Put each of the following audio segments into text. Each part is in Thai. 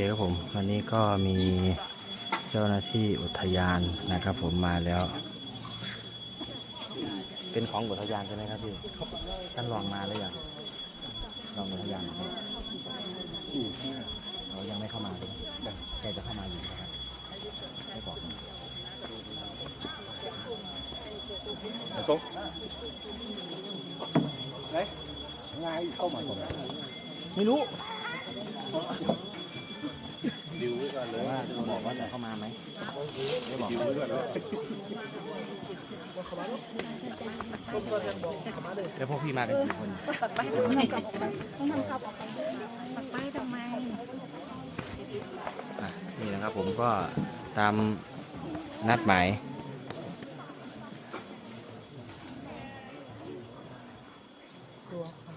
เคครับผมวันนี้ก็มีเจ้าหน้าที่อุทยานนะครับ ผมมาแล้ว เป็นของอุทยานใช่ไหมครับพี่ท่านลองมาหรือยังลองอุทยานไหมเรายังไม่เข้ามาเลยแกจะเข้ามาอยู่นะครับไม่บอกนะส้มไหนไงเข้ามาตรงไหนไม่รู้ ดิวไว้ก่อนเลยว่าบอกว่าจะเข้ามาไหมไม่บอกดิวไว้ก่อนเลยแล้วพวกพี่มากันกี่คนปักป้ายทำไมต้องนำขับออกไปปักป้ายทำไมอะนี่นะครับผมก็ตามนัดหมาย ตัวเขา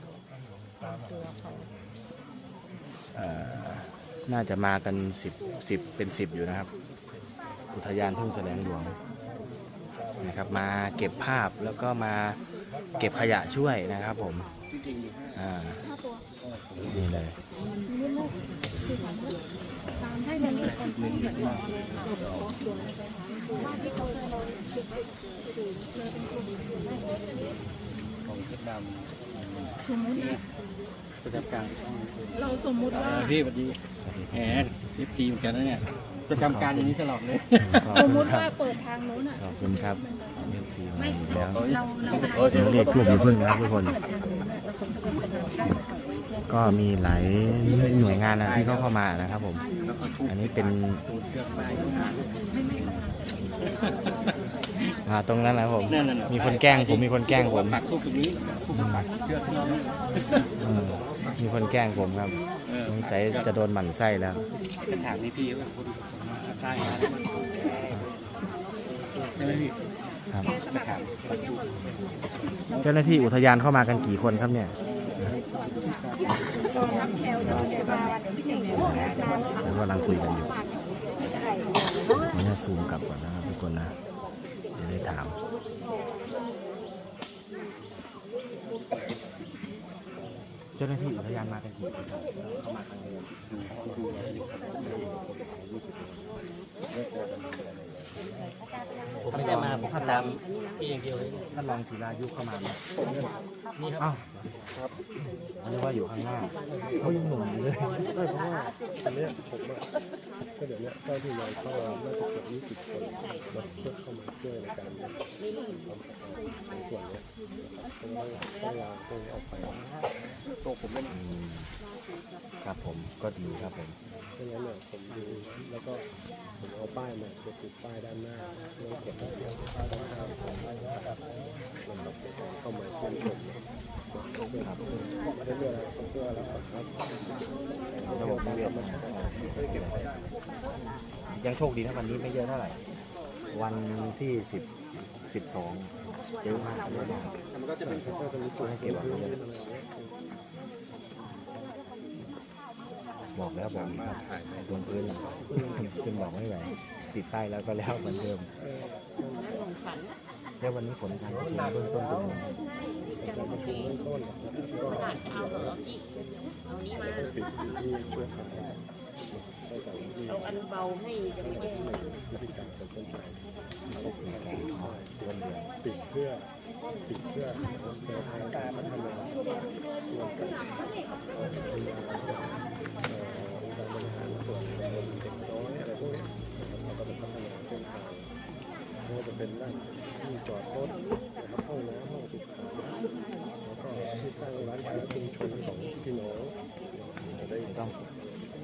ตัวเขา เอ่อ น่าจะมากันสิบสิบเป็นสิบอยู่นะครับ อุทยานทุ่งแสลงหลวงนะครับ มาเก็บภาพแล้วก็มาเก็บขยะช่วยนะครับผมอ่านี่เลยของเพชรดสมมติ ประจำการเราสมมุติว่าพี่สวัสดีแหมยิบจีเหมือนกันนะเนี่ยประจำการอย่างนี้ตลอดเลย สมมุติว่าเปิดทางโน้นอะขอบคุณครับเรียกสีมาอีกแล้วเราเราเดี๋ยวเรียกทูบอย่าพึ่งนะครับทุกคนเปิดทางโน้นอะเราควรจะเป็นทางการก็มีหลายหน่วยงานนะที่เขาเข้ามานะครับผม อันนี้เป็นตูดเชือกป้ายอ่าตรงนั้นนะครับผมนั่นน่ะมีคนแกล้งผมมีคนแกล้งผมปักทูบตรงนี้ทูบปักเชือกที่นี่เออ มีคนแกล้งผมครับเออสงสัยจะโดนหมั่นไส้แล้วกระถางนี้พี่ว่าคนใช่ใช่ไหมพี่ครับกระถางปักทูบเจ้าหน้าที่อุทยานเข้ามากันกี่คนครับเนี่ยแล้วกำลังคุยกันอยู่ขออนุญาตซูมกลับก่อนนะครับทุกคนนะ เดี๋ยวได้ถาม จ้าหน้าที่อุทยานมากันกี่คนครับเข้ามาครั้งนี้ผมไม่ได้มาผมทำตามพี่อย่างเดียวเลยท่านรองธีรายุเข้ามาไหมนี่ครับอ้าวครับผมนึกว่าอยู่ข้างหน้าเขายังหนุ่มอยู่เลย ไม่เพราะว่าอันเนี้ยผมอะก็เดี๋ยวเนี้ยเจ้าที่เราเข้ามาน่าจะ เกือบยี่สิบคนมาเข้ามาช่วยในการทำส่วนนี้ต้องต้องลาตรงออกไปตัวผมไม่อืมครับผมก็ดีครับผมเพราะงั้นเนี่ยผมดูแล้วก็ผมเอาป้ายมาจะติดป้ายด้านหน้าแล้วกดได้เดียวป้ายด้านหน้าของมันแบบเข้ามาเชื่อมชมเพื่อเพื่อเพื่อรักษา ยังโชคดีนะวันนี้ไม่เยอะเท่าไหร่ วันที่สิบสิบสองเยอะมากเยอะมากมันก็จะเป็นก็จะมีส่วให้เก็บบอกแล้วบอกอีกครับนพื้นจึงบอกไม่ไหวติดป้ายแล้วก็แล้วเหมือนเดิม แล้ววันนี้ผลการประชุมเบื้องต้นเป็นยังไงเบื้องต้นนะครับก็ต้องปิดที่ช่วยขายได้จาเอาอันเบาให้จะไม่แย่วิธีการเป็นต้นไปมีการขอเดือนเดือนปิดเพื่อปิดเพื่อแนทางการพัฒนาส่วนกับเอ่องค์การบริหารส่วนเด็กน้อยอะไรพวกนี้เราก็จะพัฒนาเส้นทางไม่ว่าจะเป็นด้าน ที่จอดรถนะครับห้องน้ำห้องสุขาแล้วก็ที่ตั้งร้านค้าชุมชนของพี่น้องจะได้ต้อง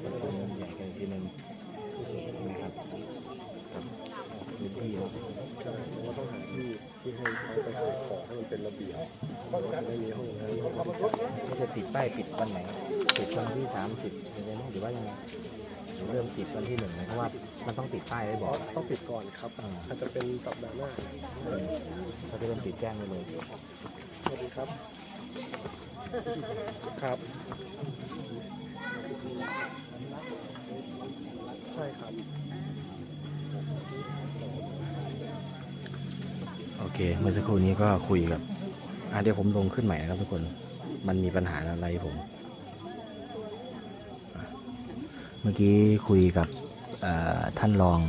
ประชุมใหญ่กันทีหนึ่งนะครับครับพื้นที่เนาะใช่เพราะว่าต้องหาที่ที่ให้เขาไปขายของให้มันเป็นระเบียบเราจะได้มีห้องน้ำห้นก็จะติดป้ายปิดวันไหนปิดวันที่สามสิบยังไงหรือว่ายังไงเริ่มติดวันที่หนึ่งนะเพราะว่า มันต้องติดป้ายไว้บอกต้องปิดก่อนครับอ่าอาจจะเป็นสัปดาห์หน้าเขาจะเริ่มติดแจ้งไว้เลยสวัสดีครับ ครับ ใช่ครับ โอเค เมื่อสักครู่นี้ก็คุยกับอะเดี๋ยวผมลงขึ้นใหม่นะครับทุกคนมันมีปัญหาอะไรผมอะเมื่อกี้คุยกับเอ่อ ท่านรอง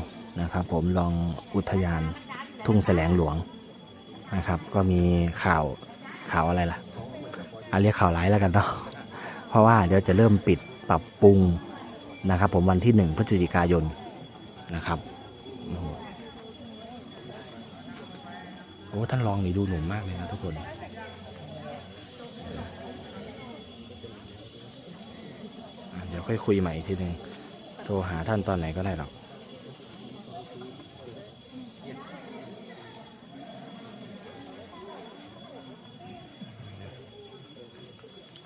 นะครับ ผมรองอุทยานทุ่งแสลงหลวงนะครับ ก็มีข่าวข่าวอะไรล่ะอาเรียกข่าวร้ายแล้วกันเนาะเพราะว่าเดี๋ยวจะเริ่มปิดปรับปรุงนะครับ ผมวันที่หนึ่งพฤศจิกายนนะครับโอ้ท่านรองนี่ดูหนุ่มมากเลยนะทุกคนเดี๋ยวค่อยคุยใหม่อีกทีหนึ่ง โทรหาท่านตอนไหนก็ได้หรอก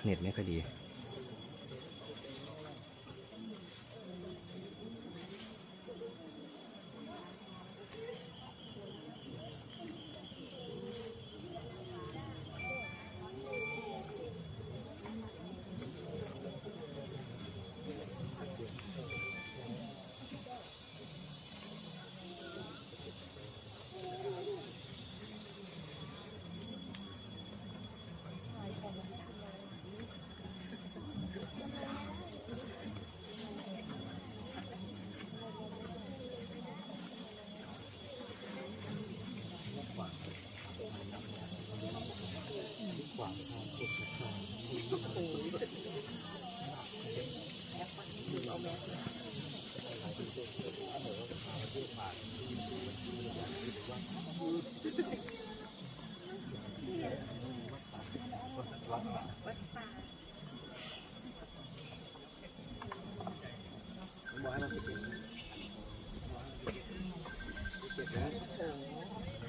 เน็ตไม่ค่อยดี สวั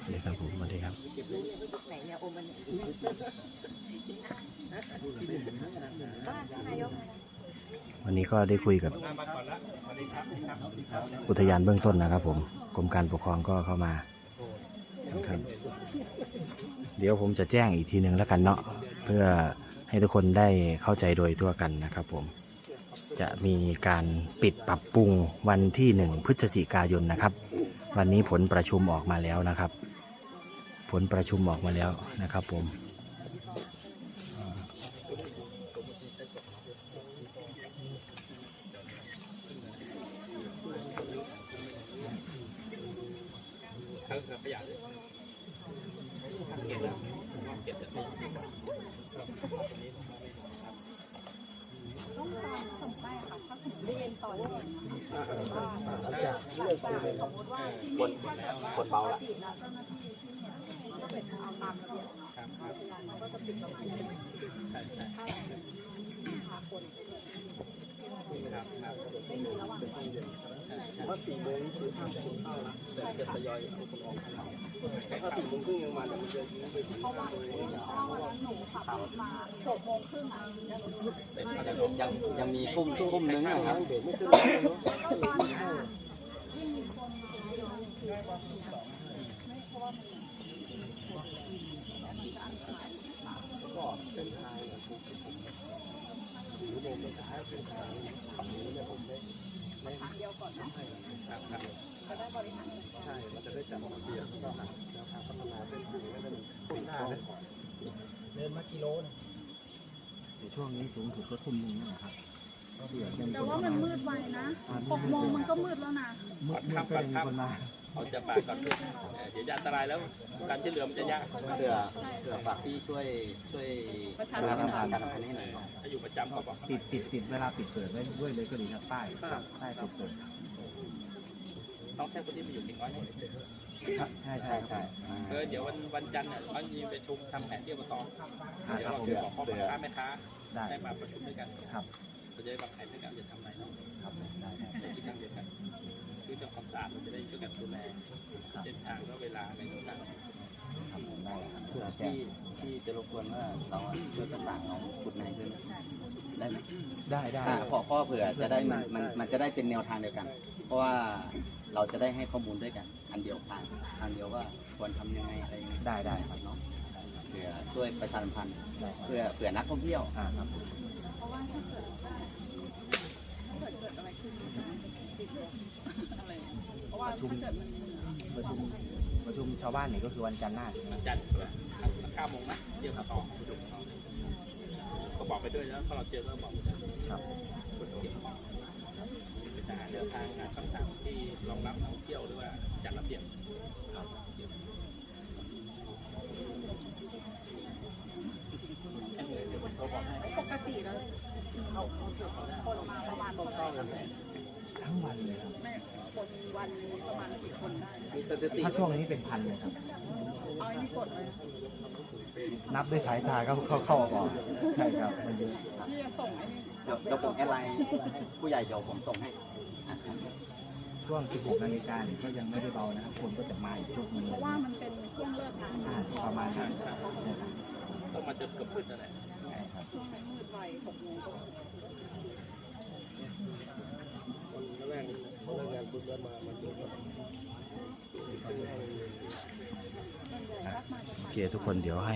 สดีครับผมสวัสดีครับ วันนี้ก็ได้คุยกับอุทยานเบื้องต้นนะครับ ผมกรมการปกครองก็เข้ามาครับเดี๋ยวผมจะแจ้งอีกทีหนึ่งแล้วกันเนาะเพื่อให้ทุกคนได้เข้าใจโดยทั่วกันนะครับ ผมจะมีการปิดปรับปรุงวันที่หนึ่งพฤศจิกายนนะครับ วันนี้ผลประชุมออกมาแล้วนะครับ ผลประชุมออกมาแล้วนะครับ ผม ต้องการส่งไปค่ะถ้า สมมติเรียนต่อเนื่องสมมติว่าที่นี่คนเบาละก็เป็นเอาตามระเบียบมันก็จะปิดประมาณถ้าหาคนไม่มีระหว่างว่าสี่โมงนี่คือห้ามคนเข้าละแต่จะทยอยเอาคนออก ถ้าสี่โมงครึ่งยังมาแต่มันจะยิงไปถึงเพราะว่าเพราะว่าวันนั้นหนูขับมาหกโมงครึ่งแล้วหนูหยุดยังยังมีทุ่มทุ่มนึงนะครับเบรกไม่ขึ้นก็ตอนนี้ยิ่งมี คนไม่เพราะว่ามันใช่ มันจะได้จัดระเบียบแล้วก็หาแนวทางพัฒนาเส้นทางให้มันถูกต้องเดินมากิโลนึงช่วงนี้สูงถึงก็ทุ่มนึงนะครับแต่ว่ามันมืดไวนะหกโมงมันก็มืดแล้วนะมืดมืดก็ยังมีคนมาเขาจะปาดก่อนเดี๋ยวจะอันตรายแล้ว การช่วยเหลือมันจะยากเผื่อเผื่อฝากพี่ช่วยช่วยประชาประสัมชาพันธ์สัมพันธ์ให้หน่อยถ้าอยู่ประจำเขาบอกติดติดติดเวลาปิดเปิดไว้ด้วยเลยก็ดีครับป้ายป้ายปิดเปิด ต้องแค่คนที่มาอยู่เพียงน้อยใช่ใช่ใช่ใช่เออเดี๋ยววันวันจันทร์เนี่ยเขามีประชุมทำแผนที่อบตเดี๋ยวเราจะบอกพ่อค้าแม่ค้าได้ให้มาประชุมด้วยกันครับเราจะได้วางแผนด้วยกันจะทำอะไรเนาะครับได้ได้ในที่ทางเดียวกันคือทำความสะอาดเราจะได้ช่วยกันดูแลเส้นทางและเวลาในต่างครับผมได้ครับเผื่อที่ที่จะรบกวนว่าเราช่วยประสานน้องขุดในขึ้นได้ไหมได้ได้อ่าเพราะเพราะเผื่อจะได้มันมันมันจะได้เป็นแนวทางเดียวกัน เพราะว่า เราจะได้ให้ข้อมูลด้วยกันอันเดียวทางทางเดียวว่าควรทำยังไงอะไรยังไงได้ได้ครับเนาะเผื่อช่วยประชาสัมพันธ์เพื่อเผื่อนักท่องเที่ยว อ่าครับเพราะว่าถ้าเกิดว่าถ้าเกิดเกิดอะไรขึ้นติดเลยอะไรเพราะว่าถ้าเกิดมันประชุมประชุมชาวบ้านนี่ก็คือวันจันทร์หน้าๆวันจันทร์ใช่ไหมเก้าโมงนะเที่ยวต่อประชุมเขาก็บอกไปด้วยแล้วพอเราเจอก็บอกไปด้วย ครับ คนเกี่ยวข้อง จะหาแนวทางหาคำถามที่รองรับนักท่องเที่ยวหรือว่าจัดระเบียบครับเดี๋ยวผมโทรบอกให้ปกติแล้วคนมาประมาณเท่าไหร่ทั้งวันเลยครับแม่คนวันหนึ่งประมาณกี่คนได้มีสถิติถ้าช่วงนี้เป็นพันเลยครับเอาไอ้นี่กดเลยนับด้วยสายตาก็เข้าเข้าออกใช่ครับมันเยอะที่จะส่งไอ้นี่เดี๋ยวเดี๋ยวผมแอดไลน์ผู้ใหญ่เดี๋ยวผมส่งให้อะครับ ช่วง 16 นาฬิกาเนี่ยก็ยังไม่ได้เบานะครับคนก็จะมาอีกชุดหนึงเพราะว่ามันเป็นช่วงเลิกงานอ่าประมาณนั้นต้องมาจนเกือบมืดนั่นแหละใช่ครับช่วงนั้นมืดไวหกโมงก็คนแรกคนแรกงานคุณเดินมามันเยอะกว่าโอเคทุกคนเดี๋ยวให้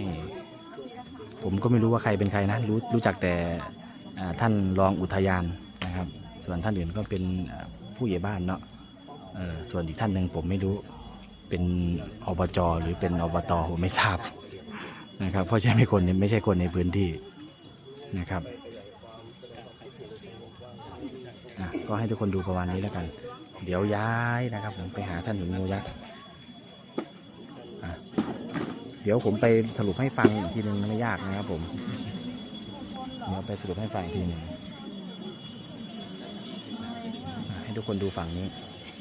ผมก็ไม่รู้ว่าใครเป็นใครนะ รู้รู้จักแต่อ่าท่านรองอุทยานนะครับ ส่วนท่านอื่นก็เป็นอ่าผู้ใหญ่บ้านเนาะ เออส่วนอีกท่านหนึ่งผมไม่รู้เป็นอบจหรือเป็นอบตผมไม่ทราบนะครับ เพราะใช่ไม่คนไม่ใช่คนในพื้นที่นะครับก็ให้ทุกคนดูประมาณนี้แล้วกัน เดี๋ยวย้ายนะครับ ผมไปหาท่านหนุนงูยักษ์เดี๋ยวผมไปสรุปให้ฟังอีกทีหนึ่งไม่ยากนะครับ ผมเดี๋ยวไปสรุปให้ฟังอีกทีหนึ่งให้ทุกคนดูฝั่งนี้